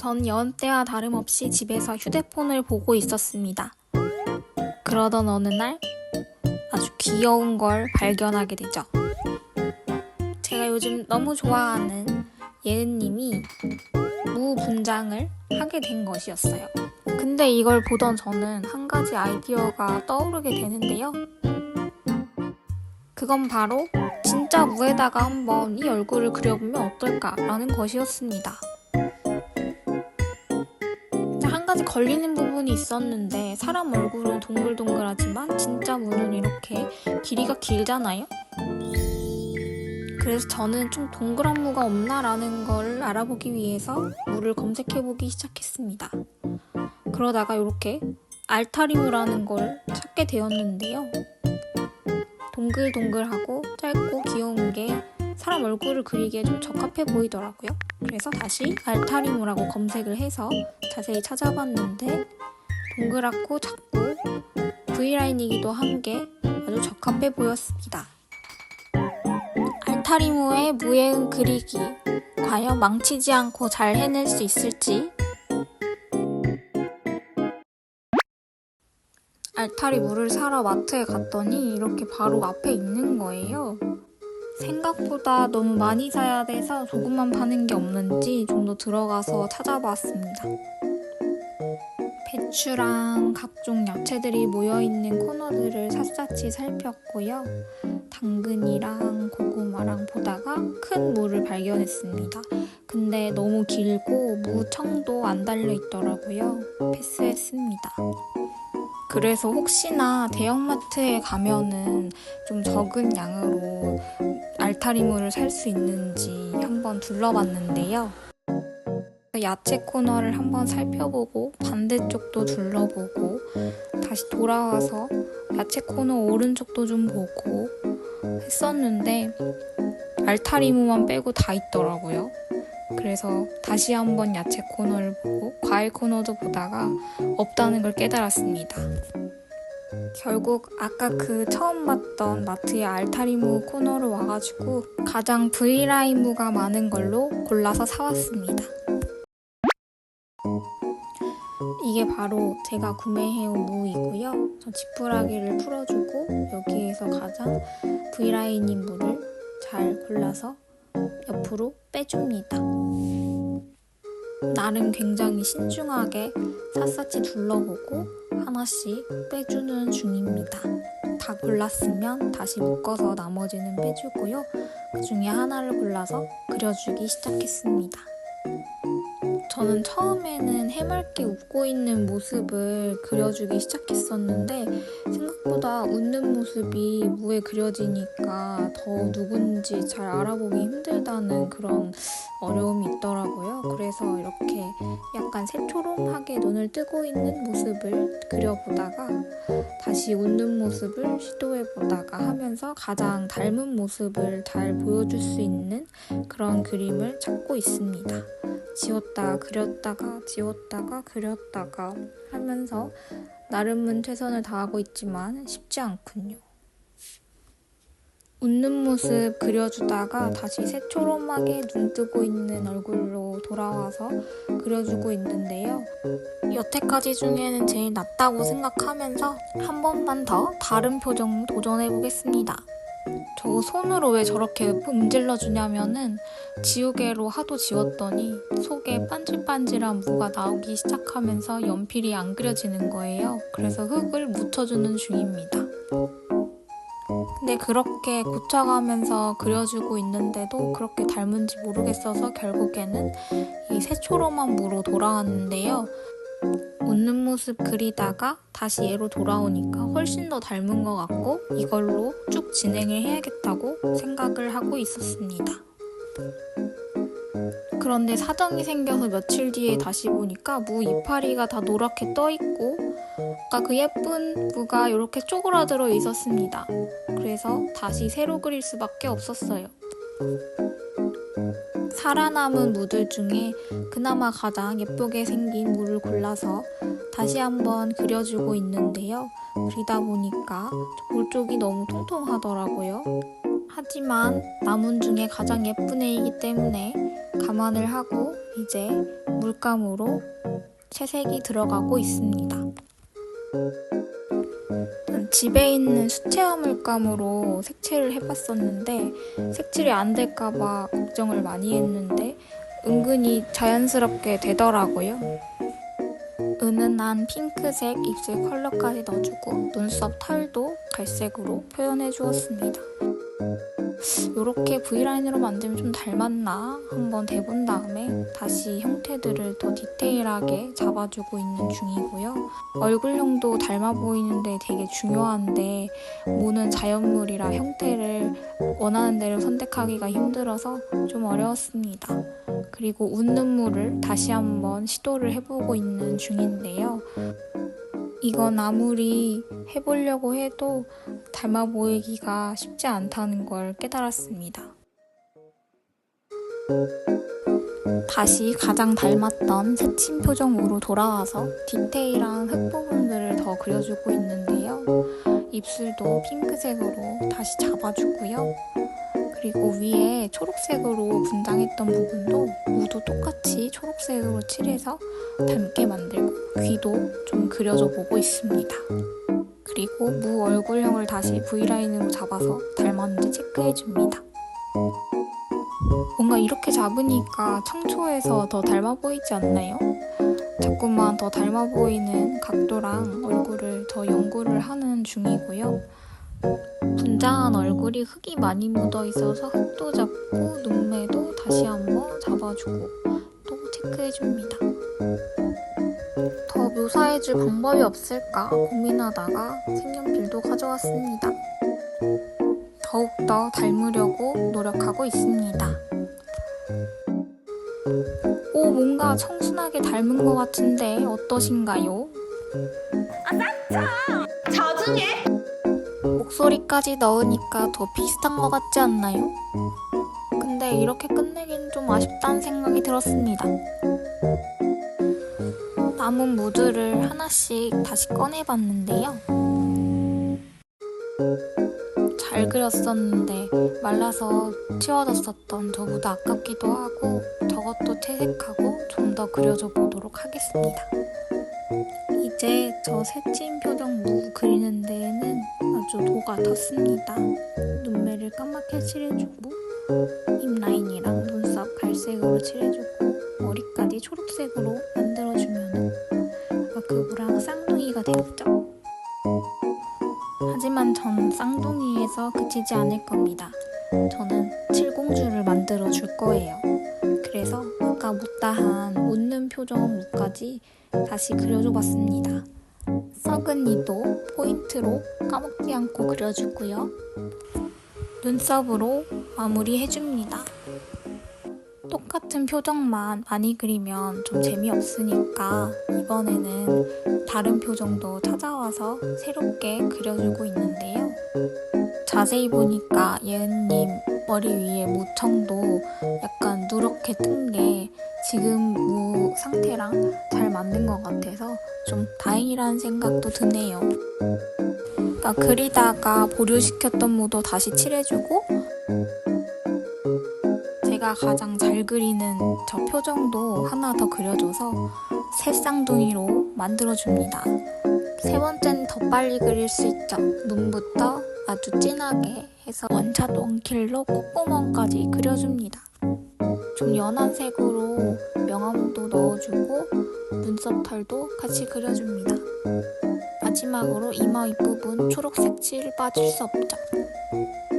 전 여느 때와 다름없이 집에서 휴대폰을 보고 있었습니다. 그러던 어느 날 아주 귀여운 걸 발견하게 되죠. 제가 요즘 너무 좋아하는 예은님이 무 분장을 하게 된 것이었어요. 근데 이걸 보던 저는 한 가지 아이디어가 떠오르게 되는데요. 그건 바로 진짜 무에다가 한번 이 얼굴을 그려보면 어떨까라는 것이었습니다. 가지 걸리는 부분이 있었는데 사람 얼굴은 동글동글하지만 진짜 무는 이렇게 길이가 길잖아요. 그래서 저는 좀 동그란 무가 없나라는 걸 알아보기 위해서 무를 검색해보기 시작했습니다. 그러다가 이렇게 알타리무라는 걸 찾게 되었는데요. 동글동글하고 짧고 귀여운 게 사람 얼굴을 그리기에 좀 적합해 보이더라고요. 그래서 다시 알타리무라고 검색을 해서 자세히 찾아봤는데 동그랗고 작고 V라인이기도 한 게 아주 적합해 보였습니다. 알타리무의 무예은 그리기 과연 망치지 않고 잘 해낼 수 있을지 알타리 물을 사러 마트에 갔더니 이렇게 바로 앞에 있는 거예요. 생각보다 너무 많이 사야 돼서 조금만 파는 게 없는지 좀 더 들어가서 찾아봤습니다. 배추랑 각종 야채들이 모여있는 코너들을 샅샅이 살폈고요. 당근이랑 고구마랑 보다가 큰 무를 발견했습니다. 근데 너무 길고 무청도 안 달려 있더라고요. 패스했습니다. 그래서 혹시나 대형마트에 가면은 좀 적은 양으로 알타리무를 살수 있는지 한번 둘러봤는데요. 야채 코너를 한번 살펴보고 반대쪽도 둘러보고 다시 돌아와서 야채 코너 오른쪽도 좀 보고 했었는데 알타리무만 빼고 다 있더라고요. 그래서 다시 한번 야채 코너를 보고 과일 코너도 보다가 없다는 걸 깨달았습니다. 결국 아까 그 처음 봤던 마트의 알타리무 코너로 와가지고 가장 V라인무가 많은 걸로 골라서 사왔습니다. 이게 바로 제가 구매해온 무이고요. 저 지푸라기를 풀어주고 여기에서 가장 V라인인 무를 잘 골라서 옆으로 빼줍니다. 나름 굉장히 신중하게 샅샅이 둘러보고 하나씩 빼주는 중입니다. 다 골랐으면 다시 묶어서 나머지는 빼주고요. 그 중에 하나를 골라서 그려주기 시작했습니다. 저는 처음에는 해맑게 웃고 있는 모습을 그려주기 시작했었는데 생각보다 웃는 모습이 무에 그려지니까 더 누군지 잘 알아보기 힘들다는 그런 어려움이 있더라고요. 그래서 이렇게 약간 새초롬하게 눈을 뜨고 있는 모습을 그려보다가 다시 웃는 모습을 시도해보다가 하면서 가장 닮은 모습을 잘 보여줄 수 있는 그런 그림을 찾고 있습니다. 지웠다가 그렸다가 지웠다가 그렸다가 하면서 나름은 최선을 다하고 있지만 쉽지 않군요. 웃는 모습 그려주다가 다시 새초롬하게 눈 뜨고 있는 얼굴로 돌아와서 그려주고 있는데요. 여태까지 중에는 제일 낫다고 생각하면서 한 번만 더 다른 표정 도전해 보겠습니다. 저 손으로 왜 저렇게 문질러 주냐면은 지우개로 하도 지웠더니 속에 반질반질한 무가 나오기 시작하면서 연필이 안 그려지는 거예요. 그래서 흙을 묻혀주는 중입니다. 근데 그렇게 굳혀가면서 그려주고 있는데도 그렇게 닮은지 모르겠어서 결국에는 이 새초롬한 무로 돌아왔는데요. 웃는 모습 그리다가 다시 얘로 돌아오니까 훨씬 더 닮은 것 같고 이걸로 쭉 진행을 해야겠다고 생각을 하고 있었습니다. 그런데 사정이 생겨서 며칠 뒤에 다시 보니까 무 이파리가 다 노랗게 떠 있고 아까 그 예쁜 무가 이렇게 쪼그라들어 있었습니다. 그래서 다시 새로 그릴 수밖에 없었어요. 살아남은 무들 중에 그나마 가장 예쁘게 생긴 무를 골라서 다시 한번 그려주고 있는데요. 그리다 보니까 볼 쪽이 너무 통통하더라고요. 하지만 남은 중에 가장 예쁜 애이기 때문에 감안을 하고 이제 물감으로 채색이 들어가고 있습니다. 집에 있는 수채화 물감으로 색칠을 해봤었는데 색칠이 안 될까봐 걱정을 많이 했는데 은근히 자연스럽게 되더라고요. 은은한 핑크색 입술 컬러까지 넣어주고 눈썹 털도 갈색으로 표현해 주었습니다. 이렇게 V라인으로 만들면 좀 닮았나 한번 대본 다음에 다시 형태들을 더 디테일하게 잡아주고 있는 중이고요. 얼굴형도 닮아 보이는데 되게 중요한데 모는 자연물이라 형태를 원하는 대로 선택하기가 힘들어서 좀 어려웠습니다. 그리고 웃는 물을 다시 한번 시도를 해보고 있는 중인데요. 이건 아무리 해보려고 해도 닮아 보이기가 쉽지 않다는 걸 깨달았습니다. 다시 가장 닮았던 새침 표정으로 돌아와서 디테일한 흙 부분들을 더 그려주고 있는데요. 입술도 핑크색으로 다시 잡아주고요. 그리고 위에 초록색으로 분장했던 부분도 무도 똑같이 초록색으로 칠해서 닮게 만들고 귀도 좀 그려줘 보고 있습니다. 그리고 무 얼굴형을 다시 V라인으로 잡아서 닮았는지 체크해줍니다. 뭔가 이렇게 잡으니까 청초해서 더 닮아 보이지 않나요? 자꾸만 더 닮아 보이는 각도랑 얼굴을 더 연구를 하는 중이고요. 분장한 얼굴이 흙이 많이 묻어 있어서 흙도 잡고 눈매도 다시 한번 잡아주고 또 체크해줍니다. 더 묘사해줄 방법이 없을까 고민하다가 색연필도 가져왔습니다. 더욱더 닮으려고 노력하고 있습니다. 오, 뭔가 청순하게 닮은 것 같은데 어떠신가요? 자중해. 목소리까지 넣으니까 더 비슷한 것 같지 않나요? 근데 이렇게 끝내긴 좀 아쉽다는 생각이 들었습니다. 남은 무드를 하나씩 다시 꺼내봤는데요. 잘 그렸었는데 말라서 치워졌었던 저 무드 아깝기도 하고 저것도 채색하고 좀 더 그려줘 보도록 하겠습니다. 이제 저 새침 표정 무 그리는 데에는 아주 도가 텄습니다. 눈매를 까맣게 칠해주고 입 라인이랑 눈썹 갈색으로 칠해주고 머리까지 초록색으로 만들어주면 그거랑 쌍둥이가 되었죠. 하지만 전 쌍둥이에서 그치지 않을 겁니다. 저는 칠공주를 만들어 줄 거예요. 그래서 아까 못다한 웃는 표정 무까지 다시 그려줘 봤습니다. 썩은 이도 포인트로 까먹지 않고 그려주고요. 눈썹으로 마무리해줍니다. 똑같은 표정만 많이 그리면 좀 재미없으니까 이번에는 다른 표정도 찾아와서 새롭게 그려주고 있는데요. 자세히 보니까 예은님 머리 위에 무청도 약간 누렇게 뜬 게 지금 무 상태랑 잘 맞는 것 같아서 좀 다행이라는 생각도 드네요. 그러니까 그리다가 보류시켰던 무도 다시 칠해주고 제가 가장 잘 그리는 저 표정도 하나 더 그려줘서 새 쌍둥이로 만들어줍니다. 세 번째는 더 빨리 그릴 수 있죠. 눈부터 아주 진하게 해서 원샷 원킬로 콧구멍까지 그려줍니다. 좀 연한 색으로 명암도 넣어주고 눈썹 털도 같이 그려줍니다. 마지막으로 이마 윗부분 초록색 칠 빠질 수 없죠.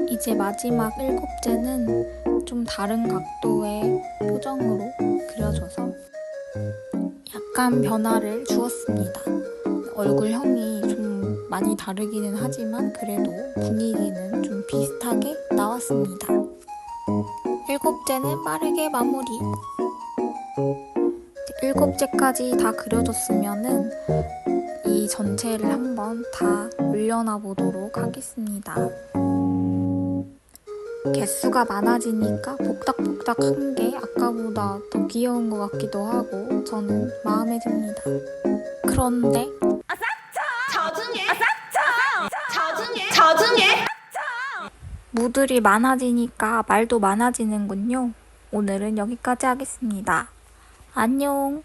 이제 마지막 일곱째는 좀 다른 각도의 표정으로 그려줘서 약간 변화를 주었습니다. 얼굴형이 좀 많이 다르기는 하지만 그래도 분위기는 좀 비슷하게 나왔습니다. 일곱째는 빠르게 마무리. 일곱째까지 다 그려줬으면은 이 전체를 한번 다 올려놔 보도록 하겠습니다. 개수가 많아지니까 복닥복닥한 게 아까보다 더 귀여운 것 같기도 하고 저는 마음에 듭니다. 그런데. 무들이 많아지니까 말도 많아지는군요. 오늘은 여기까지 하겠습니다. 안녕.